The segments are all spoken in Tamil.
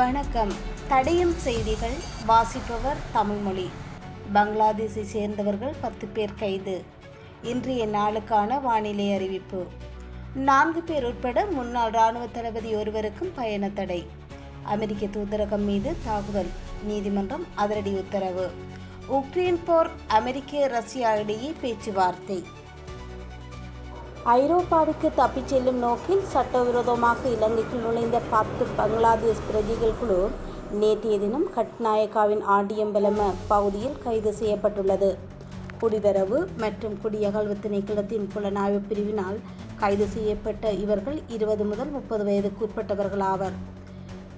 வணக்கம். தடையும் செய்திகள் வாசிப்பவர் தமிழ்மொழி. பங்களாதேஷை சேர்ந்தவர்கள் பத்து பேர் கைது. இன்றைய நாளுக்கான வானிலை அறிவிப்பு. நான்கு பேர் உட்பட முன்னாள் இராணுவ தளபதி ஒருவருக்கும் பயண தடை. அமெரிக்க தூதரகம் மீது தாக்குதல். நீதிமன்றம் அதிரடி உத்தரவு. உக்ரைன் போர் அமெரிக்க ரஷ்யா இடையே பேச்சுவார்த்தை. ஐரோப்பாவுக்கு தப்பிச் செல்லும் நோக்கில் சட்டவிரோதமாக இலங்கைக்குள் நுழைந்த பத்து பங்களாதேஷ் பிரதிகள் குழு நேற்றைய தினம் கட்நாயக்காவின் ஆண்டியம்பலம பகுதியில் கைது செய்யப்பட்டுள்ளது. குடிவரவு மற்றும் குடியகழ்வு திணைக்களத்தின் புலனாய்வு பிரிவினால் கைது செய்யப்பட்ட இவர்கள் இருபது முதல் முப்பது வயதுக்கு உட்பட்டவர்கள் ஆவர்.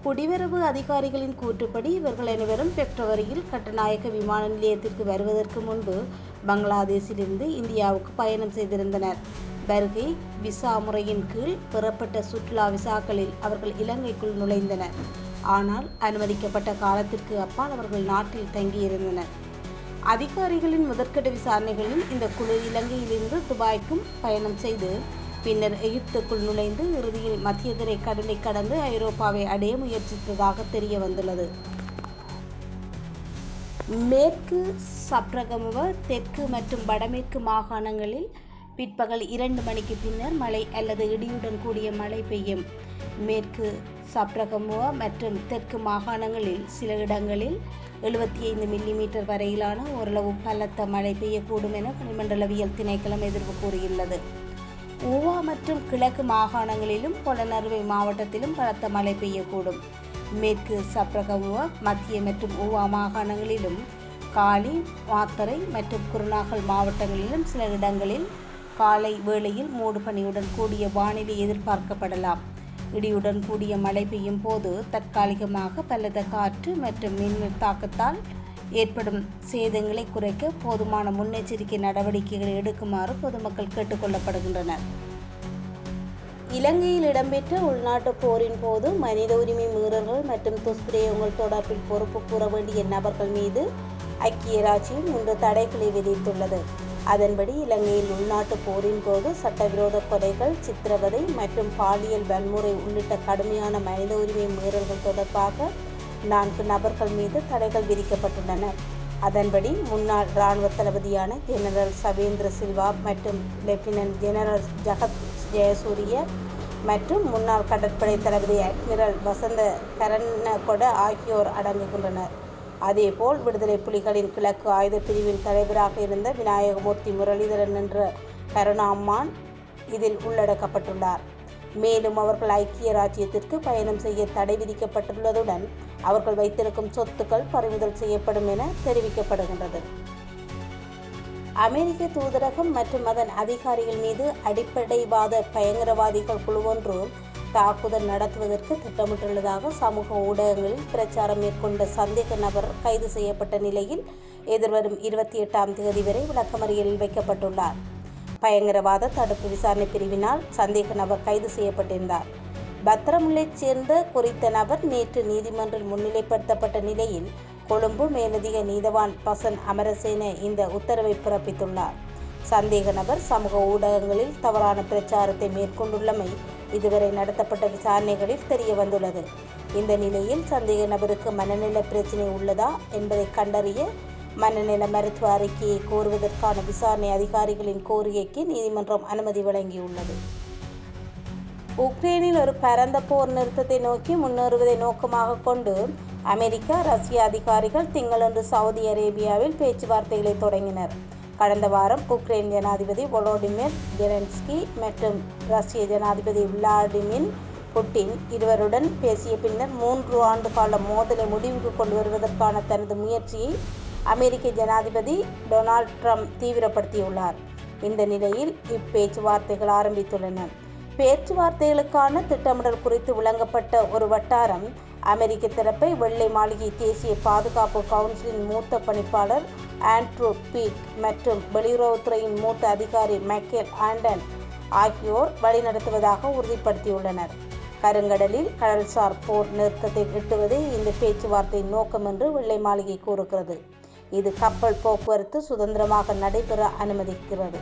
குடிவரவு அதிகாரிகளின் கூற்றுப்படி இவர்கள் அனைவரும் பிப்ரவரியில் கட்டநாயக்க விமான நிலையத்திற்கு வருவதற்கு முன்பு பங்களாதேஷிலிருந்து இந்தியாவுக்கு பயணம் செய்திருந்தனர். வருகை விசா முறையின் கீழ் பெறப்பட்ட சுற்றுலா விசாக்களில் அவர்கள் இலங்கைக்குள் நுழைந்தனர். ஆனால் அனுமதிக்கப்பட்ட காலத்திற்கு அப்பால் அவர்கள் நாட்டில் தங்கியிருந்தனர். அதிகாரிகளின் முதற்கட்ட விசாரணைகளில் இந்த குழு இலங்கையிலிருந்து துபாய்க்கும் பயணம் செய்து பின்னர் எகிப்துக்குள் நுழைந்து இறுதியில் மத்தியதரை கடலை கடந்து ஐரோப்பாவை அடைய முயற்சித்ததாக தெரிய வந்துள்ளது. மேற்கு சப்ரகமுவ தெற்கு மற்றும் வடமேற்கு மாகாணங்களில் பிற்பகல் இரண்டு மணிக்கு பின்னர் மழை அல்லது இடியுடன் கூடிய மழை பெய்யும். மேற்கு சப்ரகமுவா மற்றும் தெற்கு மாகாணங்களில் சில இடங்களில் எழுபத்தி ஐந்து மில்லிமீட்டர் வரையிலான ஓரளவு பலத்த மழை பெய்யக்கூடும் என வளிமண்டலவியல் திணைக்களம் எதிர்ப்பு கூறியுள்ளது. ஊவா மற்றும் கிழக்கு மாகாணங்களிலும் பொலனறுவை மாவட்டத்திலும் பலத்த மழை பெய்யக்கூடும். மேற்கு சப்ரகமுவ மத்திய மற்றும் ஊவா மாகாணங்களிலும் காலி மாத்தரை மற்றும் குருநாகல் மாவட்டங்களிலும் சில இடங்களில் காலை வேளையில் மூடு பனியுடன் கூடிய வானிலை எதிர்பார்க்கப்படலாம். இடியுடன் கூடிய மழை பெய்யும் போது தற்காலிகமாக பலத காற்று மற்றும் மின் தாக்கத்தால் ஏற்படும் சேதங்களை குறைக்க போதுமான முன்னெச்சரிக்கை நடவடிக்கைகளை எடுக்குமாறு பொதுமக்கள் கேட்டுக்கொள்ளப்படுகின்றனர். இலங்கையில் இடம்பெற்ற உள்நாட்டு போரின் போது மனித உரிமை மீறல்கள் மற்றும் துஷ்பிரயோகங்கள் தொடர்பில் பொறுப்பு கூற வேண்டிய நபர்கள் மீது ஐக்கிய ராஜ்யம் இன்று தடைகளை விதித்துள்ளது. அதன்படி இலங்கையில் உள்நாட்டு போரின் போது சட்டவிரோத கொலைகள் சித்திரவதை மற்றும் பாலியல் வன்முறை உள்ளிட்ட கடுமையான மனித உரிமை மீறல்கள் தொடர்பாக நான்கு நபர்கள் மீது தடைகள் விதிக்கப்பட்டுள்ளன. அதன்படி முன்னாள் இராணுவ தளபதியான ஜெனரல் சவேந்திர சில்வா மற்றும் லெப்டினன்ட் ஜெனரல் ஜகத் ஜெயசூரிய மற்றும் முன்னாள் கடற்படை தளபதி அட்மிரல் வசந்த கரண்ணகொட ஆகியோர் அடங்குகின்றனர். அதேபோல் விடுதலை புலிகளின் கிழக்கு ஆயுத பிரிவின் தலைவராக இருந்த விநாயகமூர்த்தி முரளிதரன் என்ற கருணாம்மான் இதில் உள்ளடக்கப்பட்டுள்ளார். மேலும் அவர்கள் ஐக்கிய ராஜ்யத்திற்கு பயணம் செய்ய தடை விதிக்கப்பட்டுள்ளதுடன் அவர்கள் வைத்திருக்கும் சொத்துக்கள் பறிமுதல் செய்யப்படும் என தெரிவிக்கப்படுகின்றது. அமெரிக்க தூதரகம் மற்றும் அதன் அதிகாரிகள் மீது அடிப்படைவாத பயங்கரவாதிகள் குழுவொன்று தாக்குதல் நடத்துவதற்கு திட்டமிட்டுள்ளதாக சமூக ஊடகங்களில் பிரச்சாரம் மேற்கொண்ட சந்தேக நபர் கைது செய்யப்பட்ட நிலையில் எதிர்வரும் இருபத்தி எட்டாம் தேதி வரை விளக்கமறியலில் வைக்கப்பட்டுள்ளார். பயங்கரவாத தடுப்பு விசாரணை பிரிவினால் சந்தேக நபர் கைது செய்யப்பட்டிருந்தார். பத்திரமுல்லைச் சேர்ந்த குறித்த நபர் நேற்று நீதிமன்றில் முன்னிலைப்படுத்தப்பட்ட நிலையில் கொழும்பு மேலதிக நீதவான் பசன் அமரசேன இந்த உத்தரவை பிறப்பித்துள்ளார். சந்தேக நபர் சமூக ஊடகங்களில் தவறான பிரச்சாரத்தை மேற்கொண்டுள்ளமை இதுவரை நடத்தப்பட்ட விசாரணைகளில் தெரிய வந்துள்ளது. இந்த நிலையில் சந்தேக நபருக்கு மனநல பிரச்சினை உள்ளதா என்பதை கண்டறிய மனநல மருத்துவ அறிக்கையை கோருவதற்கான விசாரணை அதிகாரிகளின் கோரிக்கைக்கு நீதிமன்றம் அனுமதி வழங்கியுள்ளது. உக்ரைனில் ஒரு பரந்த போர் நிறுத்தத்தை நோக்கி முன்னேறுவதை நோக்கமாக கொண்டு அமெரிக்கா ரஷ்ய அதிகாரிகள் திங்களன்று சவுதி அரேபியாவில் பேச்சுவார்த்தைகளை தொடங்கினர். கடந்த வாரம் உக்ரைன் ஜனாதிபதி வொலோடிமிர் ஜெலன்ஸ்கி மற்றும் ரஷ்ய ஜனாதிபதி விளாடிமிர் புட்டின் இருவருடன் பேசிய பின்னர் மூன்று ஆண்டு கால மோதலை முடிவுக்கு கொண்டு வருவதற்கான தனது முயற்சியை அமெரிக்க ஜனாதிபதி டொனால்ட் ட்ரம்ப் தீவிரப்படுத்தியுள்ளார். இந்த நிலையில் இப்பேச்சுவார்த்தைகள் ஆரம்பித்துள்ளன. பேச்சுவார்த்தைகளுக்கான திட்டமிடல் குறித்து விளங்கப்பட்ட ஒரு வட்டாரம் அமெரிக்க தரப்பை வெள்ளை மாளிகை தேசிய பாதுகாப்பு கவுன்சிலின் மூத்த பணிப்பாளர் ஆண்ட்ரூ பீட் மற்றும் வெளியுறவுத்துறையின் மூத்த அதிகாரி மைக்கேல் ஆண்டன் ஆகியோர் வழிநடத்துவதாக உறுதிப்படுத்தியுள்ளனர். கருங்கடலில் கடல்சார் போர் நிறுத்தத்தை எட்டுவதே இந்த பேச்சுவார்த்தையின் நோக்கம் என்று வெள்ளை மாளிகை கூறுகிறது. இது கப்பல் போக்குவரத்து சுதந்திரமாக நடைபெற அனுமதிக்கிறது.